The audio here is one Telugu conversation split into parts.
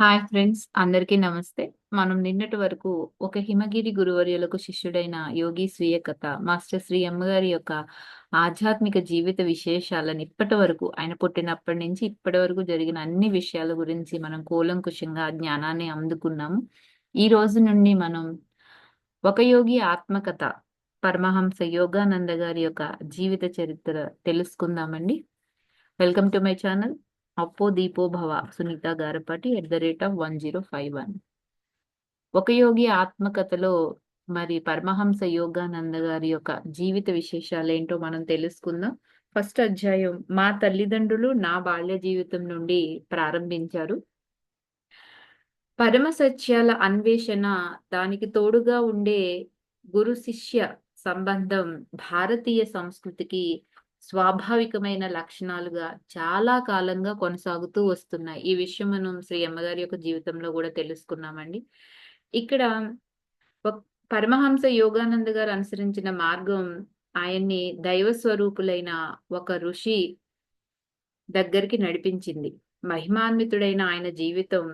హాయ్ ఫ్రెండ్స్ అందరికీ నమస్తే. మనం నిన్నటి వరకు ఒక హిమగిరి గురువర్యులకు శిష్యుడైన యోగి స్వీయ కథ మాస్టర్ శ్రీ అమ్మగారి యొక్క ఆధ్యాత్మిక జీవిత విశేషాలను ఇప్పటి వరకు ఆయన పుట్టినప్పటి నుంచి ఇప్పటి వరకు జరిగిన అన్ని విషయాల గురించి మనం కూలంకుషంగా జ్ఞానాన్ని అందుకున్నాము ఈ రోజు నుండి మనం ఒక యోగి ఆత్మకథ పరమహంస యోగానంద గారి యొక్క జీవిత చరిత్ర తెలుసుకుందామండి. Welcome to my channel. అప్పో దీపో భవ Sunitha Garapati at the rate of one zero five one ఒక యోగి ఆత్మకథలో మరి పరమహంస యోగానంద గారి యొక్క జీవిత విశేషాలు ఏంటో మనం తెలుసుకుందాం. ఫస్ట్ అధ్యాయం మా తల్లిదండ్రులు నా బాల్య జీవితం నుండి ప్రారంభించారు. పరమ సత్యాల అన్వేషణ దానికి తోడుగా ఉండే గురు శిష్య సంబంధం భారతీయ సంస్కృతికి స్వాభావికమైన లక్షణాలుగా చాలా కాలంగా కొనసాగుతూ వస్తున్నాయి. ఈ విషయం మనం శ్రీ అమ్మగారి యొక్క జీవితంలో కూడా తెలుసుకున్నామండి. ఇక్కడ పరమహంస యోగానంద గారు అనుసరించిన మార్గం ఆయన్ని దైవ స్వరూపులైన ఒక ఋషి దగ్గరికి నడిపించింది. మహిమాన్వితుడైన ఆయన జీవితం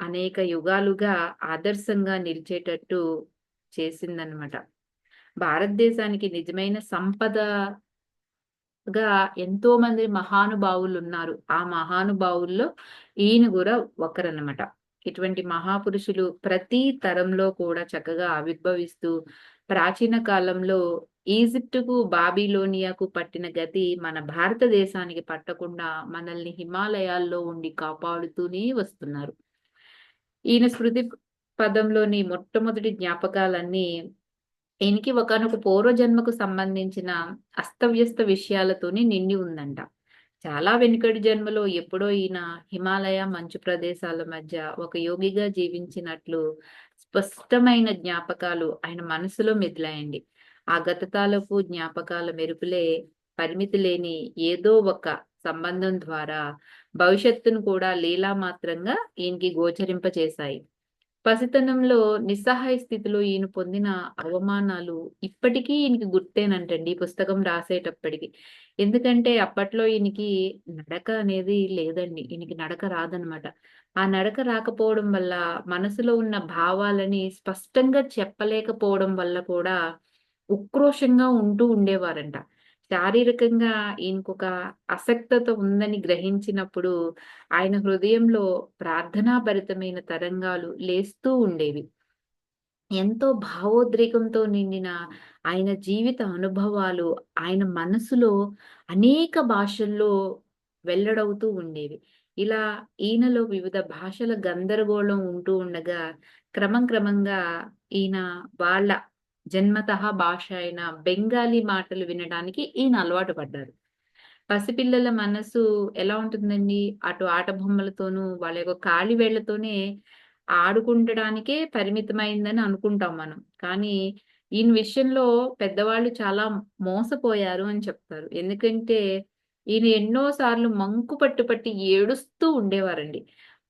అనేక యుగాలుగా ఆదర్శంగా నిలిచేటట్టు చేసిందనమాట భారతదేశానికి నిజమైన సంపద గా ఎంతో మంది మహానుభావులు ఉన్నారు ఆ మహానుభావుల్లో ఈయన కూడా ఒకరన్నమాట. ఇటువంటి మహాపురుషులు ప్రతి తరంలో కూడా చక్కగా ఆవిర్భవిస్తూ ప్రాచీన కాలంలో ఈజిప్టుకు బాబిలోనియాకు పట్టిన గతి మన భారతదేశానికి పట్టకుండా మనల్ని హిమాలయాల్లో ఉండి కాపాడుతూనే వస్తున్నారు. ఈయన స్మృతి పదంలోని మొట్టమొదటి జ్ఞాపకాలన్నీ ఈయనకి ఒకనొక పూర్వజన్మకు సంబంధించిన అస్తవ్యస్త విషయాలతోనే నిండి ఉందంట. చాలా వెనుకటి జన్మలో ఎప్పుడో ఈయన హిమాలయ మంచు ప్రదేశాల మధ్య ఒక యోగిగా జీవించినట్లు స్పష్టమైన జ్ఞాపకాలు ఆయన మనసులో మెదిలాయండి. ఆ గతతాలపు జ్ఞాపకాల మెరుపులే పరిమితి లేని ఏదో ఒక సంబంధం ద్వారా భవిష్యత్తును కూడా లీలా మాత్రంగా ఈయనకి గోచరింపచేశాయి. పసితనంలో నిస్సహాయ స్థితిలో ఈయన పొందిన అవమానాలు ఇప్పటికీ ఈయనకి గుర్తేనంటండి ఈ పుస్తకం రాసేటప్పటికి. ఎందుకంటే అప్పట్లో ఈయనకి నడక అనేది లేదండి ఈయనకి నడక రాదనమాట. ఆ నడక రాకపోవడం వల్ల మనసులో ఉన్న భావాలని స్పష్టంగా చెప్పలేకపోవడం వల్ల కూడా ఉక్రోషంగా ఉంటూ ఉండేవారంట. శారీరకంగా ఈయనకొక అసక్తత ఉందని గ్రహించినప్పుడు ఆయన హృదయంలో ప్రార్థనాభరితమైన తరంగాలు లేస్తూ ఉండేవి. ఎంతో భావోద్రేకంతో నిండిన ఆయన జీవిత అనుభవాలు ఆయన మనసులో అనేక భాషల్లో వెల్లడవుతూ ఉండేవి. ఇలా ఈయనలో వివిధ భాషల గందరగోళం ఉంటూ ఉండగా క్రమం క్రమంగా ఈయన వాళ్ళ జన్మత భాష అయిన బెంగాలీ మాటలు వినడానికి ఈయన అలవాటు పడ్డారు. పసిపిల్లల మనసు ఎలా ఉంటుందండి? అటు ఆట బొమ్మలతోనూ వాళ్ళ యొక్క కాలి వేళ్ళతోనే ఆడుకుంటడానికే పరిమితమైందని అనుకుంటాం మనం. కానీ ఈయన విషయంలో పెద్దవాళ్ళు చాలా మోసపోయారు అని చెప్తారు. ఎందుకంటే ఈయన ఎన్నో సార్లు మంకు పట్టు పట్టి ఏడుస్తూ ఉండేవారండి.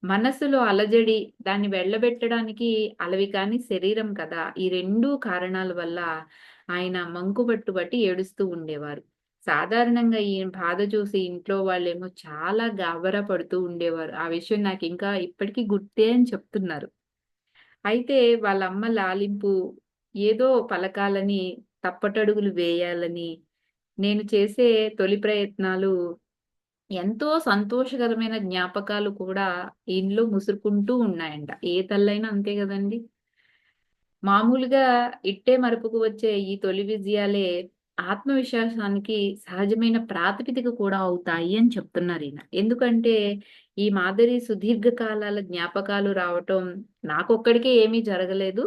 మనసులో అలజడి దాన్ని వెళ్ళబెట్టడానికి అలవి కాని శరీరం కదా ఈ రెండు కారణాల వల్ల ఆయన మంకుబట్టు బట్టి ఏడుస్తూ ఉండేవారు. సాధారణంగా ఈయన బాధ చూసి ఇంట్లో వాళ్ళేమో చాలా గాబరా పడుతూ ఉండేవారు. ఆ విషయం నాకు ఇంకా ఇప్పటికీ గుర్తే అని చెప్తున్నారు. అయితే వాళ్ళ అమ్మ లాలింపు ఏదో పలకాలని తప్పటడుగులు వేయాలని నేను చేసే తొలి ప్రయత్నాలు ఎంతో సంతోషకరమైన జ్ఞాపకాలు కూడా ఇంట్లో ముసురుకుంటూ ఉన్నాయంట. ఏ తల్లైనా అంతే కదండి? మామూలుగా ఇట్టే మరుపుకు వచ్చే ఈ తొలి విజయాలే ఆత్మవిశ్వాసానికి సహజమైన ప్రాతిపదిక కూడా అవుతాయి అని చెప్తున్నారు ఈయన. ఎందుకంటే ఈ మాదిరి సుదీర్ఘ కాలాల జ్ఞాపకాలు రావటం నాకొక్కడికే ఏమీ జరగలేదు.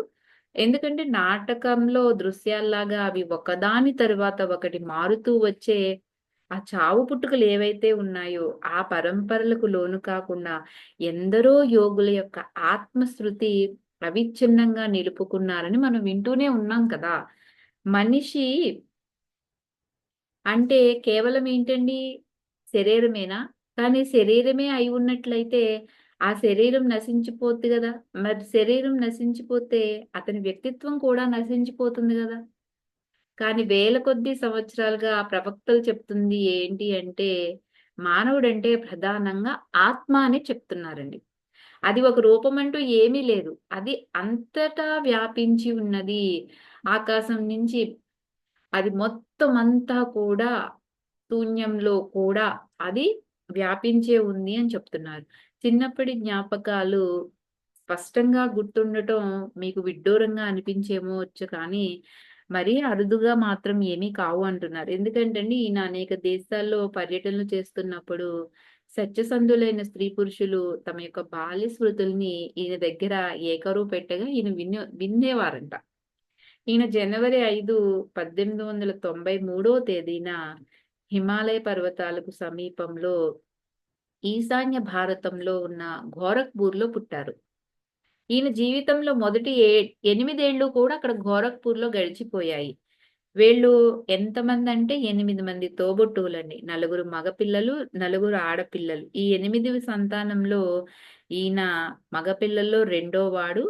ఎందుకంటే నాటకంలో దృశ్యాల్లాగా అవి ఒకదాని తరువాత ఒకటి మారుతూ వచ్చే ఆ చావు పుట్టుకలు ఏవైతే ఉన్నాయో ఆ పరంపరలకు లోను కాకుండా ఎందరో యోగుల యొక్క ఆత్మశృతి అవిచ్ఛిన్నంగా నిలుపుకున్నారని మనం వింటూనే ఉన్నాం కదా! మనిషి అంటే కేవలం ఏంటండి? శరీరమేనా? కానీ శరీరమే అయి ఉన్నట్లయితే ఆ శరీరం నశించిపోద్ది కదా! మరి శరీరం నశించిపోతే అతని వ్యక్తిత్వం కూడా నశించిపోతుంది కదా! కానీ వేల కొద్ది సంవత్సరాలుగా ప్రవక్తలు చెప్తుంది ఏంటి అంటే మానవుడంటే ప్రధానంగా ఆత్మ అని చెప్తున్నారండి అది ఒక రూపం అంటూ ఏమీ లేదు. అది అంతటా వ్యాపించి ఉన్నది. ఆకాశం నుంచి అది మొత్తం అంతా కూడా శూన్యంలో కూడా అది వ్యాపించే ఉంది అని చెప్తున్నారు. చిన్నప్పటి జ్ఞాపకాలు స్పష్టంగా గుర్తుండటం మీకు విడ్డూరంగా అనిపించేమో వచ్చు కానీ, మరీ అరుదుగా మాత్రం ఏమీ కావు అంటున్నారు. ఎందుకంటే అండి, ఈయన అనేక దేశాల్లో పర్యటనలు చేస్తున్నప్పుడు సత్యసంధులైన స్త్రీ పురుషులు తమ యొక్క బాల్య స్మృతుల్ని ఈయన దగ్గర ఏకరువు పెట్టగా ఈయన విన్నే విన్నేవారంట ఈయన జనవరి 5, 1893 తేదీన హిమాలయ పర్వతాలకు సమీపంలో ఈశాన్య భారతంలో ఉన్న గోరఖ్‌పూర్‌లో పుట్టారు. ఈయన జీవితంలో మొదటి ఏ ఎనిమిదేళ్ళు కూడా అక్కడ గోరఖ్‌పూర్‌లో గడిచిపోయాయి. వీళ్ళు ఎంతమందంటే 8 మంది తోబుట్టువులండి. నలుగురు మగపిల్లలు, నలుగురు ఆడపిల్లలు. ఈ ఎనిమిది సంతానంలో ఈయన మగపిల్లల్లో రెండో వాడు,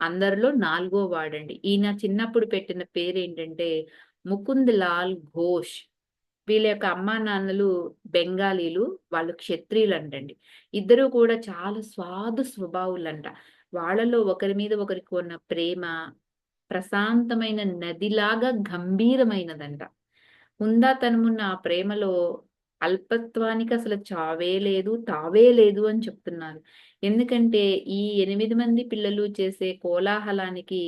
అందరిలో నాలుగో వాడండి. ఈయన చిన్నప్పుడు పెట్టిన పేరు ఏంటంటే ముకుంద్ లాల్ ఘోష్. వీళ్ళ యొక్క అమ్మానాన్నలు బెంగాలీలు. వాళ్ళు క్షత్రియులు అంటండి ఇద్దరు కూడా చాలా స్వాదు స్వభావులంట. వాళ్ళలో ఒకరి మీద ఒకరికి ఉన్న ప్రేమ ప్రశాంతమైన నదిలాగా గంభీరమైనదంట. హుందాతనమున్న ఆ ప్రేమలో అల్పత్వానికి అసలు చావే లేదు, తావే లేదు అని చెప్తున్నారు. ఎందుకంటే ఈ ఎనిమిది మంది పిల్లలు చేసే కోలాహలానికి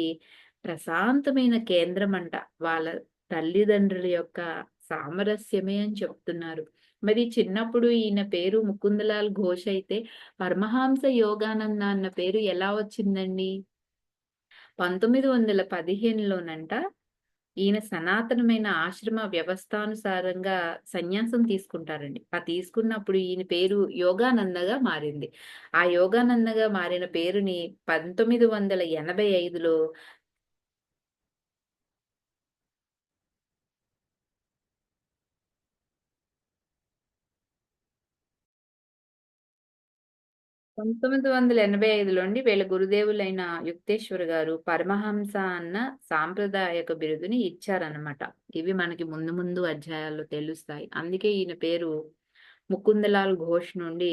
ప్రశాంతమైన కేంద్రం అంట వాళ్ళ తల్లిదండ్రుల యొక్క సామరస్యమే అని చెప్తున్నారు. మరి చిన్నప్పుడు ఈయన పేరు ముకుందలాల్ ఘోష్ అయితే పరమహంస యోగానంద అన్న పేరు ఎలా వచ్చిందండి? 1915లోనంట ఈయన సనాతనమైన ఆశ్రమ వ్యవస్థానుసారంగా సన్యాసం తీసుకుంటారండి. ఆ తీసుకున్నప్పుడు ఈయన పేరు యోగానందగా మారింది. ఆ యోగానందగా మారిన పేరుని పంతొమ్మిది వందల ఎనభై ఐదులో పంతొమ్మిది వందల ఎనభై అండి వీళ్ళ గురుదేవులైన యుక్తేశ్వర్ గారు పరమహంస అన్న సాంప్రదాయక బిరుదుని ఇచ్చారనమాట. ఇవి మనకి ముందు ముందు అధ్యాయాల్లో తెలుస్తాయి. అందుకే ఈయన పేరు ముకుందలాల్ ఘోష్ నుండి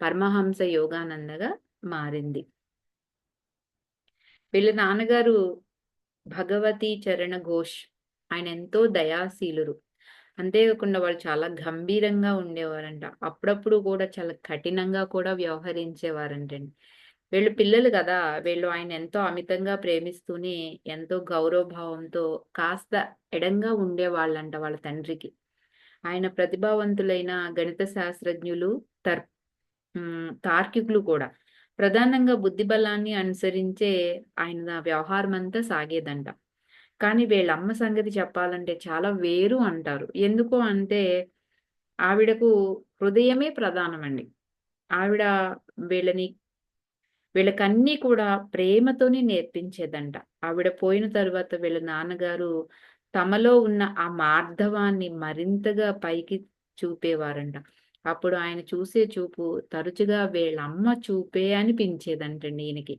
పరమహంస యోగానందగా మారింది. వీళ్ళ నాన్నగారు భగవతీ చరణ ఘోష్. ఆయన ఎంతో దయాశీలురు. అంతేకాకుండా వాళ్ళు చాలా గంభీరంగా ఉండేవారంట. అప్పుడప్పుడు కూడా చాలా కఠినంగా కూడా వ్యవహరించేవారంటండి. వీళ్ళు పిల్లలు కదా వీళ్ళు ఆయన ఎంతో అమితంగా ప్రేమిస్తూనే ఎంతో గౌరవభావంతో కాస్త ఎడంగా ఉండేవాళ్ళంట వాళ్ళ తండ్రికి. ఆయన ప్రతిభావంతులైన గణిత శాస్త్రజ్ఞులు, తర్ తార్కికులు కూడా. ప్రధానంగా బుద్ధి బలాన్ని అనుసరించే ఆయన వ్యవహారమంతా సాగేదంట. కానీ వీళ్ళమ్మ సంగతి చెప్పాలంటే చాలా వేరు అంటారు. ఎందుకు అంటే ఆవిడకు హృదయమే ప్రధానమండి. ఆవిడ వీళ్ళని వీళ్ళకన్నీ కూడా ప్రేమతోనే నేర్పించేదంట. ఆవిడ పోయిన తరువాత వీళ్ళ నాన్నగారు తమలో ఉన్న ఆ మార్ధవాన్ని మరింతగా పైకి చూపేవారంట. అప్పుడు ఆయన చూసే చూపు తరచుగా వీళ్ళమ్మ చూపే అనిపించేదంటండి ఈయనకి.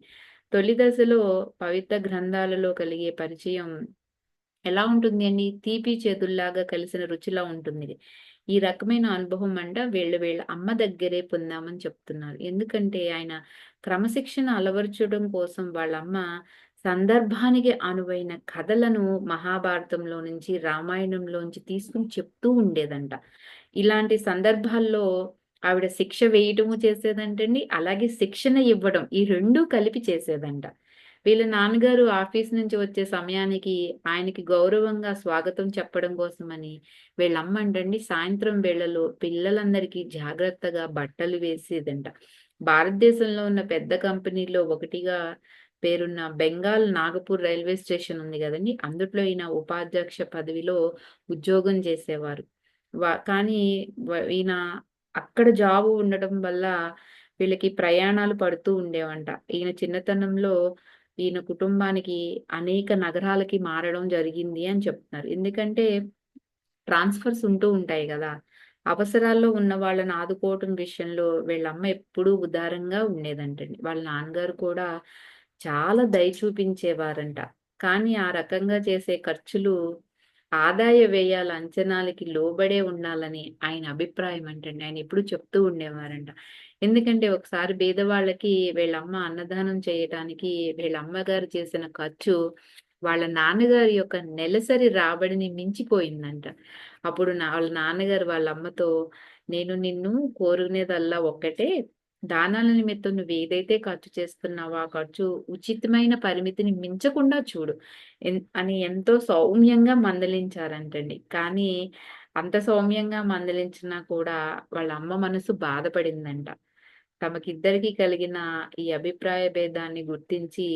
తొలి దశలో పవిత్ర గ్రంథాలలో కలిగే పరిచయం ఎలా ఉంటుంది అండి? తీపి చేతుల్లాగా కలిసిన రుచిలా ఉంటుంది. ఈ రకమైన అనుభవం అంట వీళ్ళ వీళ్ళ అమ్మ దగ్గరే పొందామని చెప్తున్నారు. ఎందుకంటే ఆయన క్రమశిక్షణ అలవరచడం కోసం వాళ్ళమ్మ సందర్భానికి అనువైన కథలను మహాభారతంలో నుంచి, రామాయణంలోంచి తీసుకుని చెప్తూ ఉండేదంట. ఇలాంటి సందర్భాల్లో ఆవిడ శిక్ష వేయటము చేసేదంటండి. అలాగే శిక్షణ ఇవ్వడం ఈ రెండూ కలిపి చేసేదంట. వీళ్ళ నాన్నగారు ఆఫీస్ నుంచి వచ్చే సమయానికి ఆయనకి గౌరవంగా స్వాగతం చెప్పడం కోసమని వీళ్ళమ్మ అంటండి సాయంత్రం వేళలో పిల్లలందరికీ జాగ్రత్తగా బట్టలు వేసేదంట. భారతదేశంలో ఉన్న పెద్ద కంపెనీల్లో ఒకటిగా పేరున్న బెంగాల్ నాగపూర్ రైల్వే స్టేషన్ ఉంది కదండి అందుట్లో ఈయన ఉపాధ్యక్ష పదవిలో ఉద్యోగం చేసేవారు. వా కానీ ఈయన అక్కడ జాబు ఉండటం వల్ల వీళ్ళకి ప్రయాణాలు పడుతూ ఉండేవంట. ఈయన చిన్నతనంలో ఈయన కుటుంబానికి అనేక నగరాలకి మారడం జరిగింది అని చెప్తున్నారు. ఎందుకంటే ట్రాన్స్‌ఫర్స్ ఉంటూ ఉంటాయి కదా అవసరాల్లో ఉన్న వాళ్ళని ఆదుకోవటం విషయంలో వీళ్ళమ్మ ఎప్పుడూ ఉదారంగా ఉండేదంటండి. వాళ్ళ నాన్నగారు కూడా చాలా దయ చూపించేవారంట. కానీ ఆ రకంగా చేసే ఖర్చులు ఆదాయ వ్యయాల అంచనాలకి లోబడే ఉండాలని ఆయన అభిప్రాయం అంటండి. ఆయన ఎప్పుడు చెప్తూ ఉండేవారంట. ఎందుకంటే ఒకసారి బీదవాళ్ళకి వీళ్ళమ్మ అన్నదానం చేయటానికి వీళ్ళ అమ్మగారు చేసిన ఖర్చు వాళ్ళ నాన్నగారి యొక్క నెలసరి రాబడిని మించిపోయిందంట. అప్పుడు నా వాళ్ళ నాన్నగారు వాళ్ళ అమ్మతో "నేను నిన్ను కోరుకునేదల్లా ఒక్కటే దానాల నిమిత్తం నువ్వేదైతే ఖర్చు చేస్తున్నావో ఆ ఖర్చు ఉచితమైన పరిమితిని మించకుండా చూడు." అని ఎంతో సౌమ్యంగా మందలించారంటండి. కానీ అంత సౌమ్యంగా మందలించినా కూడా వాళ్ళ అమ్మ మనసు బాధపడిందంట. తమకిద్దరికీ కలిగిన ఈ అభిప్రాయ భేదాన్ని గుర్తించి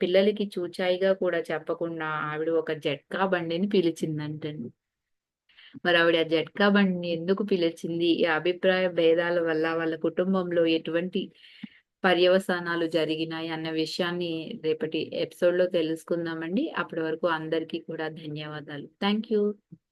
పిల్లలకి చూచాయిగా కూడా చెప్పకుండా ఆవిడ ఒక జట్కా బండిని పిలిచిందంటండి. మరి ఆవిడ ఆ జట్కా బండిని ఎందుకు పిలిచింది? ఈ అభిప్రాయ భేదాల వల్ల వాళ్ళ కుటుంబంలో ఎటువంటి పర్యవసానాలు జరిగినాయి అన్న విషయాన్ని రేపటి ఎపిసోడ్‌లో తెలుసుకుందామండి. అప్పటి వరకు అందరికీ కూడా ధన్యవాదాలు. Thank you.